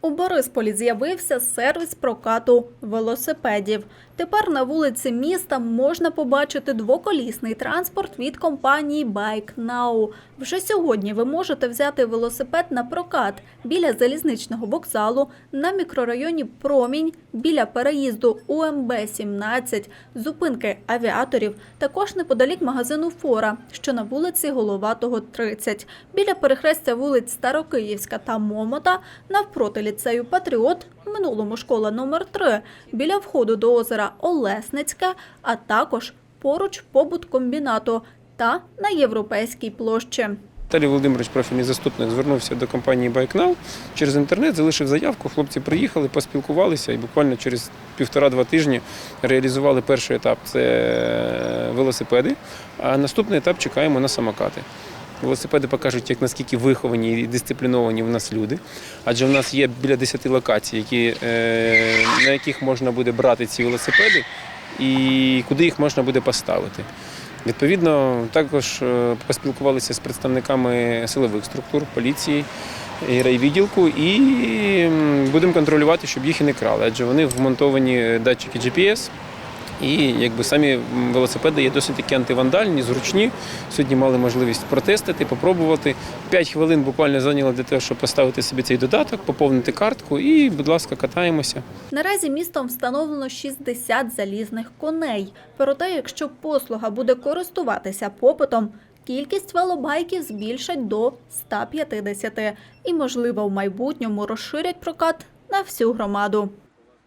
У Борисполі з'явився сервіс прокату велосипедів. Тепер на вулиці міста можна побачити двоколісний транспорт від компанії Bike Now. Вже сьогодні ви можете взяти велосипед на прокат біля залізничного вокзалу на мікрорайоні Промінь біля переїзду УМБ 17, зупинки авіаторів, також неподалік магазину Фора, що на вулиці Головатого 30, біля перехрестя вулиць Старокиївська та Момота, навпроти ліцею Патріот, минулому школа номер 3 біля входу до озера Олесницьке, а також поруч побут комбінату та на європейській площі. Віталій Володимирович, профільний заступник, звернувся до компанії BikeNow через інтернет, залишив заявку. Хлопці приїхали, поспілкувалися і буквально через півтора-два тижні реалізували перший етап це велосипеди. А наступний етап чекаємо на самокати. Велосипеди покажуть, як наскільки виховані і дисципліновані в нас люди. Адже в нас є біля 10 локацій, які, е, на яких можна буде брати ці велосипеди і куди їх можна буде поставити. Відповідно, також е, поспілкувалися з представниками силових структур, поліції і райвідділку, і будемо контролювати, щоб їх і не крали, адже вони вмонтовані датчики GPS. І якби самі велосипеди є досить такі антивандальні, зручні. Сьогодні мали можливість протестити, попробувати. П'ять хвилин буквально зайняло для того, щоб поставити собі цей додаток, поповнити картку і, будь ласка, катаємося. Наразі містом встановлено 60 залізних коней. Проте, якщо послуга буде користуватися попитом, кількість велобайків збільшать до 150 і, можливо, в майбутньому розширять прокат на всю громаду.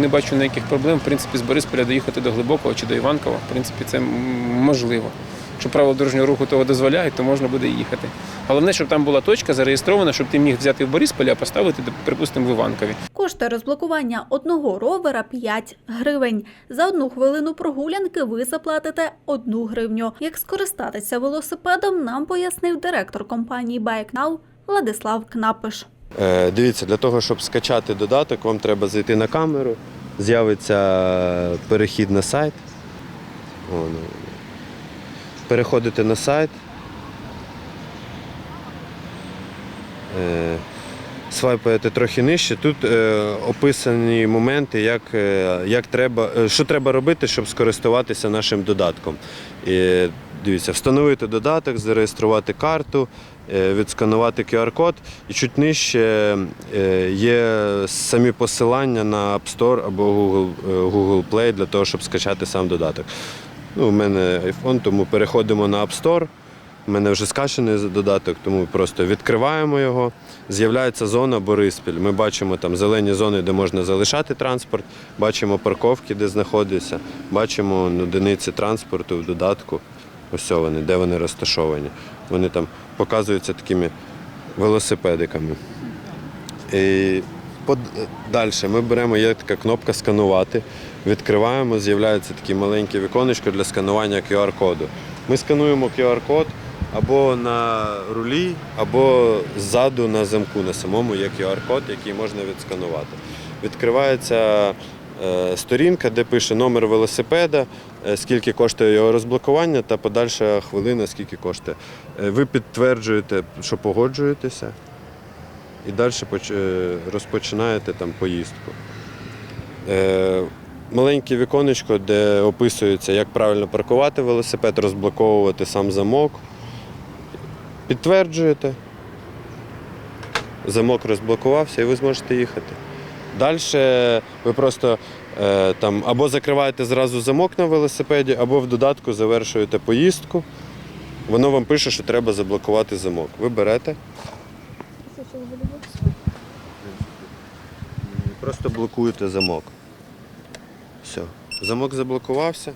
Не бачу ніяких проблем, в принципі, з Борисполя доїхати до Глибокого чи до Іванкова. В принципі, це можливо. Якщо правила дорожнього руху того дозволяють, то можна буде їхати. Головне, щоб там була точка зареєстрована, щоб ти міг взяти в Борисполі, а поставити, припустимо, в Іванкові. Коштує розблокування одного ровера 5 гривень. За одну хвилину прогулянки ви заплатите 1 гривню. Як скористатися велосипедом, нам пояснив директор компанії BikeNow Владислав Кнапиш. Е, Дивіться, для того, щоб скачати додаток, вам треба зайти на камеру, з'явиться перехід на сайт. Переходите на сайт. Е, Свайпаєте трохи нижче. Тут е, описані моменти, як, е, як треба, е, що треба робити, щоб скористуватися нашим додатком. І, дивіться, встановити додаток, зареєструвати карту, е, відсканувати QR-код. І чуть нижче е, є самі посилання на App Store або Google, е, Google Play для того, щоб скачати сам додаток. Ну, у мене iPhone, тому переходимо на App Store. У мене вже скачаний додаток, тому просто відкриваємо його. З'являється зона Бориспіль. Ми бачимо там зелені зони, де можна залишати транспорт, бачимо парковки, де знаходяться, бачимо одиниці транспорту в додатку. Ось вони, де вони розташовані. Вони там показуються такими велосипедиками. І далі ми беремо, є така кнопка сканувати, відкриваємо, з'являється таке маленьке віконечко для сканування QR-коду. Ми скануємо QR-код або на рулі, або ззаду на замку. На самому є QR-код, який можна відсканувати. Відкривається сторінка, де пише номер велосипеда, е, скільки коштує його розблокування та подальша хвилина, скільки коштує. Е, Ви підтверджуєте, що погоджуєтеся і далі е, розпочинаєте там поїздку. Е, Маленьке віконечко, де описується, як правильно паркувати велосипед, розблоковувати сам замок. Підтверджуєте. Замок розблокувався і ви зможете їхати. Далі ви просто е, там або закриваєте зразу замок на велосипеді, або в додатку завершуєте поїздку. Воно вам пише, що треба заблокувати замок. Ви берете. Просто блокуєте замок. Все. Замок заблокувався.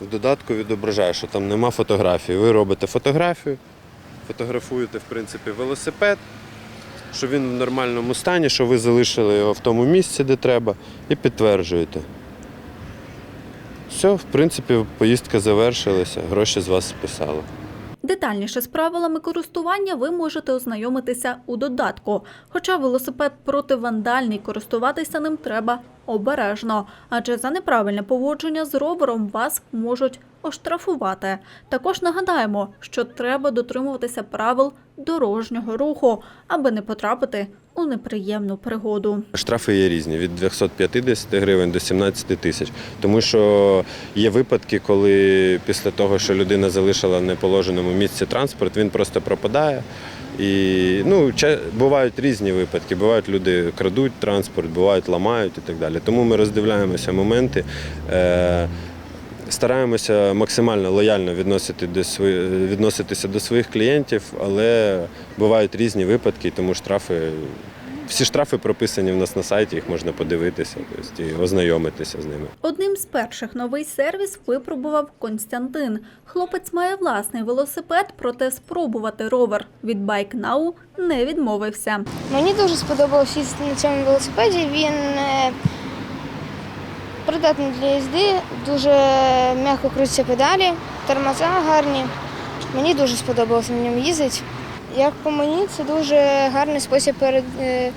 В додатку відображає, що там нема фотографії. Ви робите фотографію, фотографуєте, в принципі, велосипед, що він в нормальному стані, що ви залишили його в тому місці, де треба, і підтверджуєте. Все, в принципі, поїздка завершилася, гроші з вас списали. Детальніше з правилами користування ви можете ознайомитися у додатку. Хоча велосипед противандальний, користуватися ним треба обережно, адже за неправильне поводження з ровером вас можуть оштрафувати. Також нагадаємо, що треба дотримуватися правил дорожнього руху, аби не потрапити у неприємну пригоду. Штрафи є різні від 250 гривень до 17 тисяч. Тому що є випадки, коли після того, що людина залишила в неположеному місці транспорт, він просто пропадає. І ну, бувають різні випадки. Бувають люди крадуть транспорт, бувають ламають і так далі. Тому ми роздивляємося моменти. Е- Стараємося максимально лояльно відносити до свої- відноситися до своїх клієнтів, але бувають різні випадки, тому штрафи всі штрафи прописані в нас на сайті, їх можна подивитися тобто, і ознайомитися з ними. Одним з перших новий сервіс випробував Константин. Хлопець має власний велосипед, проте спробувати ровер від Bike Now не відмовився. Мені дуже сподобалось їздити на цьому велосипеді. Він е, придатний для їзди, дуже м'яко крутяться педалі, тормоза гарні. Мені дуже сподобалося на ньому їздити. Як по мені, це дуже гарний спосіб, перед, е,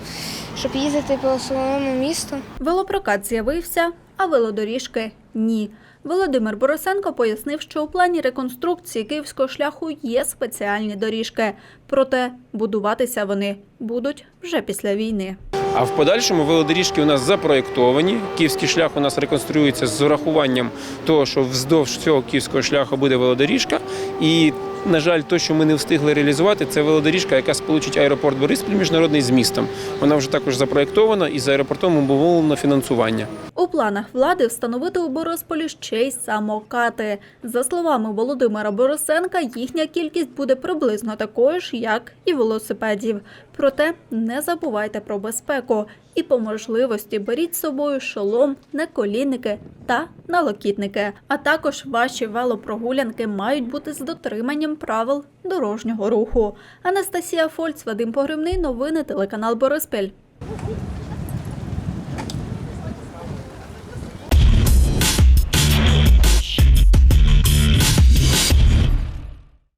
щоб їздити по своєму місту. Велопрокат з'явився, а велодоріжки ні. Володимир Борисенко пояснив, що у плані реконструкції київського шляху є спеціальні доріжки, проте будуватися вони будуть вже після війни. А в подальшому велодоріжки у нас запроєктовані. Київський шлях у нас реконструюється з урахуванням того, що вздовж цього київського шляху буде велодоріжка. І, на жаль, те, що ми не встигли реалізувати, це велодоріжка, яка сполучить аеропорт Бориспіль міжнародний з містом. Вона вже також запроєктована і з аеропортом умовлено фінансування. Планах влади встановити у Борисполі ще й самокати. За словами Володимира Борисенка, їхня кількість буде приблизно такою ж, як і велосипедів. Проте не забувайте про безпеку і по можливості беріть з собою шолом, наколінники та налокітники. А також ваші велопрогулянки мають бути з дотриманням правил дорожнього руху. Анастасія Фольц, Вадим Погребний, новини телеканал Бориспіль.